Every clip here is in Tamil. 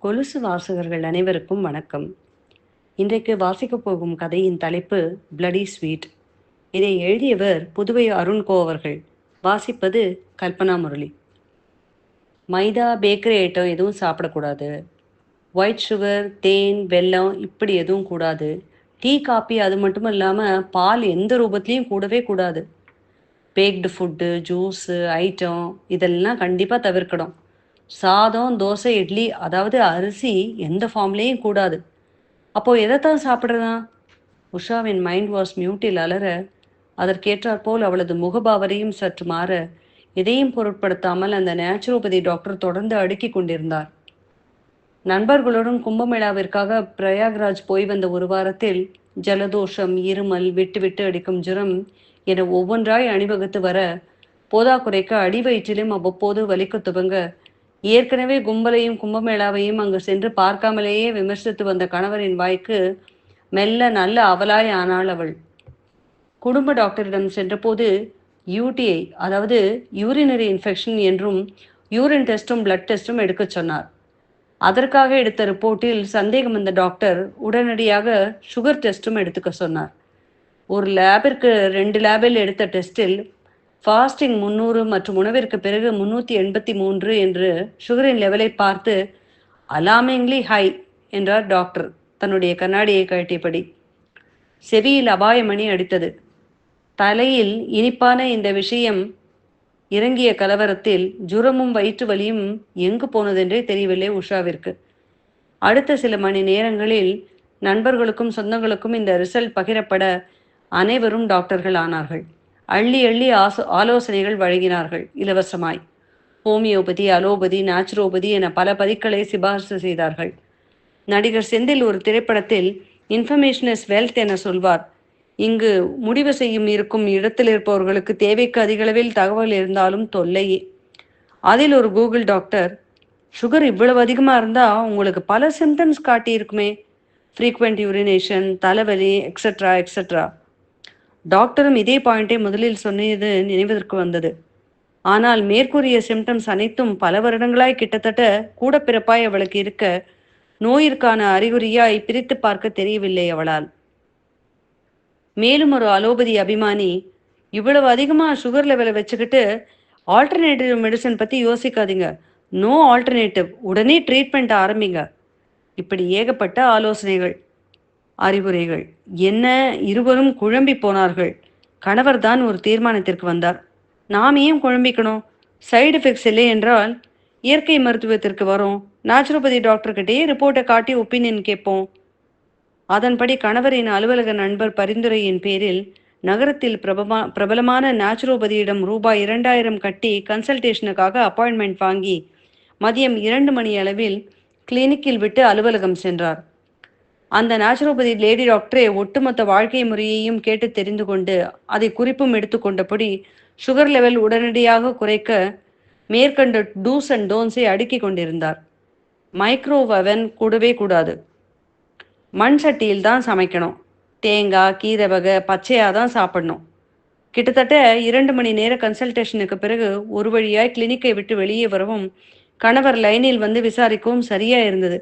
கொலுசு வாசகர்கள் அனைவருக்கும் வணக்கம். இன்றைக்கு வாசிக்கப் போகும் கதையின் தலைப்பு பிளடி ஸ்வீட் இதை எழுதியவர் புதுவை அருண்கோ அவர்கள். வாசிப்பது கல்பனா முரளி. மைதா பேக்கரி ஐட்டம் எதுவும் சாப்பிடக்கூடாது. ஒயிட் சுகர் தேன் வெல்லம் இப்படி எதுவும் கூடாது. டீ காப்பி அது மட்டும் இல்லாமல் பால் எந்த ரூபத்துலேயும் கூடவே கூடாது. பேக்டு ஃபுட்டு ஜூஸு ஐட்டம் இதெல்லாம் கண்டிப்பாக தவிர்க்கணும். சாதம் தோசை இட்லி அதாவது அரிசி எந்த ஃபார்ம்லேயும் கூடாது. அப்போது எதைத்தான் சாப்பிட்றதா? உஷாவின் மைண்ட் வாஸ் மியூட்டில் அலற அதற்கேற்றாற்போல் அவளது முகபாவரையும் சற்று மாற எதையும் பொருட்படுத்தாமல் அந்த நேச்சுரோபதி டாக்டர் தொடர்ந்து அடுக்கி கொண்டிருந்தார். நண்பர்களுடன் கும்பமேளாவிற்காக பிரயாக்ராஜ் போய் வந்த ஒரு வாரத்தில் ஜலதோஷம் இருமல் விட்டு விட்டு அடிக்கும் ஜுரம் என ஒவ்வொன்றாய் அணிவகுத்து வர போதாக்குறைக்கு அடி வயிற்றிலும் அவ்வப்போது வலிக்க துவங்க ஏற்கனவே கும்பலையும் கும்பமேளாவையும் அங்கு சென்று பார்க்காமலேயே விமர்சித்து வந்த கணவரின் வாய்க்கு மெல்ல நல்ல அவலாய் ஆனாள் அவள். குடும்ப டாக்டரிடம் சென்றபோது யூடிஐ அதாவது யூரினரி இன்ஃபெக்ஷன் என்றும் யூரின் டெஸ்ட்டும் பிளட் டெஸ்ட்டும் எடுக்கச் சொன்னார். அதற்காக எடுத்த ரிப்போர்ட்டில் சந்தேகம் வந்த டாக்டர் உடனடியாக சுகர் டெஸ்ட்டும் எடுத்துக்க சொன்னார். ஒரு லேபிற்கு ரெண்டு லேபில் எடுத்த டெஸ்டில் ஃபாஸ்டிங் முந்நூறு மற்றும் உணவிற்கு பிறகு முன்னூற்றி எண்பத்தி மூன்று என்று சுகரின் லெவலை பார்த்து அலாமிங்லி ஹை என்றார் டாக்டர் தன்னுடைய கண்ணாடியை கழட்டியபடி. செவியில் அபாயமணி அடித்தது. தலையில் இனிப்பான இந்த விஷயம் இறங்கிய கலவரத்தில் ஜுரமும் வயிற்று வலியும் எங்கு போனதென்றே தெரியவில்லை உஷாவிற்கு. அடுத்த சில மணி நேரங்களில் நண்பர்களுக்கும் சொந்தங்களுக்கும் இந்த ரிசல்ட் பகிரப்பட அனைவரும் டாக்டர்கள் ஆனார்கள். அள்ளி அள்ளி ஆசோ ஆலோசனைகள் வழங்கினார்கள் இலவசமாய். ஹோமியோபதி அலோபதி நேச்சுரோபதி என பல பதிக்களை சிபாரிசு செய்தார்கள். நடிகர் செந்தில் ஒரு திரைப்படத்தில் இன்ஃபர்மேஷன் இஸ் வெல்த் என சொல்வார். இங்கு முடிவு செய்யும் இருக்கும் இடத்தில் இருப்பவர்களுக்கு தேவைக்கு அதிகளவில் தகவல் இருந்தாலும் தொல்லையே. அதில் ஒரு கூகுள் டாக்டர் சுகர் இவ்வளவு அதிகமாக இருந்தால் உங்களுக்கு பல சிம்டம்ஸ் காட்டியிருக்குமே. ஃப்ரீக்வெண்ட் யூரினேஷன் தலைவலி எக்ஸட்ரா எக்ஸட்ரா டாக்டரும் இதே பாயிண்டை முதலில் சொன்னது நினைவதற்கு வந்தது. ஆனால் மேற்கூறிய சிம்டம்ஸ் அனைத்தும் பல வருடங்களாய் கிட்டத்தட்ட கூட பிறப்பாய் அவளுக்கு இருக்க நோயிற்கான அறிகுறியாய் பிரித்து பார்க்க தெரியவில்லை அவளால். மேலும் ஒரு அலோபதி அபிமானி இவ்வளவு அதிகமாக சுகர் லெவலை வச்சுக்கிட்டு ஆல்டர்னேட்டிவ் மெடிசன் பற்றி யோசிக்காதீங்க. நோ ஆல்டர்னேட்டிவ் உடனே ட்ரீட்மெண்ட் ஆரம்பிங்க. இப்படி ஏகப்பட்ட ஆலோசனைகள். அறிவுரைகள். என்ன இருவரும் குழம்பி போனார்கள். கணவர் தான் ஒரு தீர்மானத்திற்கு வந்தார். நாம் ஏன் குழம்பிக்கணும்? சைடு எஃபெக்ட்ஸ் இல்லை என்றால் இயற்கை மருத்துவத்திற்கு வரோம். நேச்சுரோபதி டாக்டர்கிட்டயே ரிப்போர்ட்டை காட்டி ஒப்பீனியன் கேட்போம். அதன்படி கணவரின் அலுவலக நண்பர் பரிந்துரையின் பேரில் நகரத்தில் பிரபமா பிரபலமான நேச்சுரோபதியிடம் ரூபாய் இரண்டாயிரம் கட்டி கன்சல்டேஷனுக்காக அப்பாயின்மெண்ட் வாங்கி மதியம் இரண்டு மணி அளவில் கிளினிக்கில் விட்டு அலுவலகம் சென்றார். அந்த நேச்சுரோபதி லேடி டாக்டரே ஒட்டுமொத்த வாழ்க்கை முறையையும் கேட்டு தெரிந்து கொண்டு அதை குறிப்பும் எடுத்துக்கொண்டபடி சுகர் லெவல் உடனடியாக குறைக்க மேற்கண்ட டூஸ் அண்ட் டோன்ஸை அடுக்கி கொண்டிருந்தார். மைக்ரோவன் கூடவே கூடாது. மண் சட்டியில் தான் சமைக்கணும். தேங்காய் கீரை வகை பச்சையாக தான் சாப்பிடணும். கிட்டத்தட்ட இரண்டு மணி நேர கன்சல்டேஷனுக்கு பிறகு ஒரு வழியாய் கிளினிக்கை விட்டு வெளியே வரவும் கணவர் லைனில் வந்து விசாரிக்கவும் சரியா இருந்தது.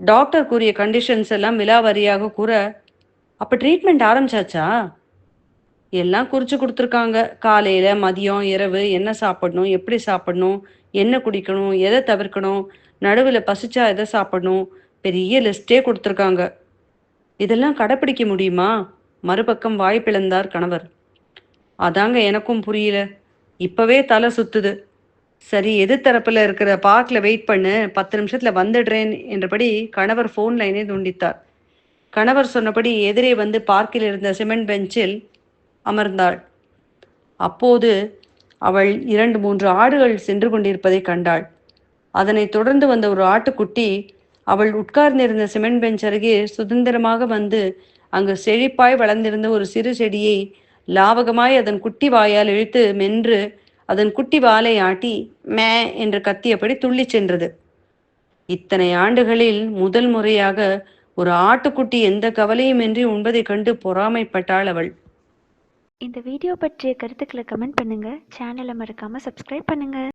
டாக்டர் கூறிய கண்டிஷன்ஸ் எல்லாம் விலாவாரியாக கூற அப்போ ட்ரீட்மெண்ட் ஆரம்பிச்சாச்சா? எல்லாம் குறித்து கொடுத்துருக்காங்க. காலையில் மதியம் இரவு என்ன சாப்பிடணும் எப்படி சாப்பிடணும் என்ன குடிக்கணும் எதை தவிர்க்கணும் நடுவில் பசிச்சா எதை சாப்பிடணும் பெரிய லிஸ்டே கொடுத்துருக்காங்க. இதெல்லாம் கடைப்பிடிக்க முடியுமா? மறுபக்கம் வாய் பிளந்தார் கணவர். அதாங்க எனக்கும் புரியல. இப்பவே தலை சுத்துது. சரி எது தரப்புல இருக்கிற பார்க்கில் வெயிட் பண்ணு பத்து நிமிஷத்துல வந்துடுறேன் என்றபடி கணவர் ஃபோன் லைனை துண்டித்தார். கணவர் சொன்னபடி எதிரே வந்து பார்க்கில் இருந்த சிமெண்ட் பெஞ்சில் அமர்ந்தாள். அப்போது அவள் இரண்டு மூன்று ஆடுகள் சென்று கொண்டிருப்பதை கண்டாள். அதனை தொடர்ந்து வந்த ஒரு ஆட்டுக்குட்டி அவள் உட்கார்ந்திருந்த சிமெண்ட் பெஞ்ச் அருகே சுதந்திரமாக வந்து அங்கு செழிப்பாய் வளர்ந்திருந்த ஒரு சிறு செடியை லாவகமாய் அதன் குட்டி வாயால் இழுத்து மென்று அதன் குட்டி வாலை ஆட்டி மே என்று கத்தியபடி துள்ளிச் சென்றது. இத்தனை ஆண்டுகளில் முதல் முறையாக ஒரு ஆட்டுக்குட்டி எந்த கவலையுமின்றி உண்பதைக் கண்டு பொறாமைப்பட்டாள் அவள். இந்த வீடியோ பற்றிய கருத்துக்களை கமெண்ட் பண்ணுங்கள் சேனலை மறக்காம சப்ஸ்கிரைப் பண்ணுங்கள்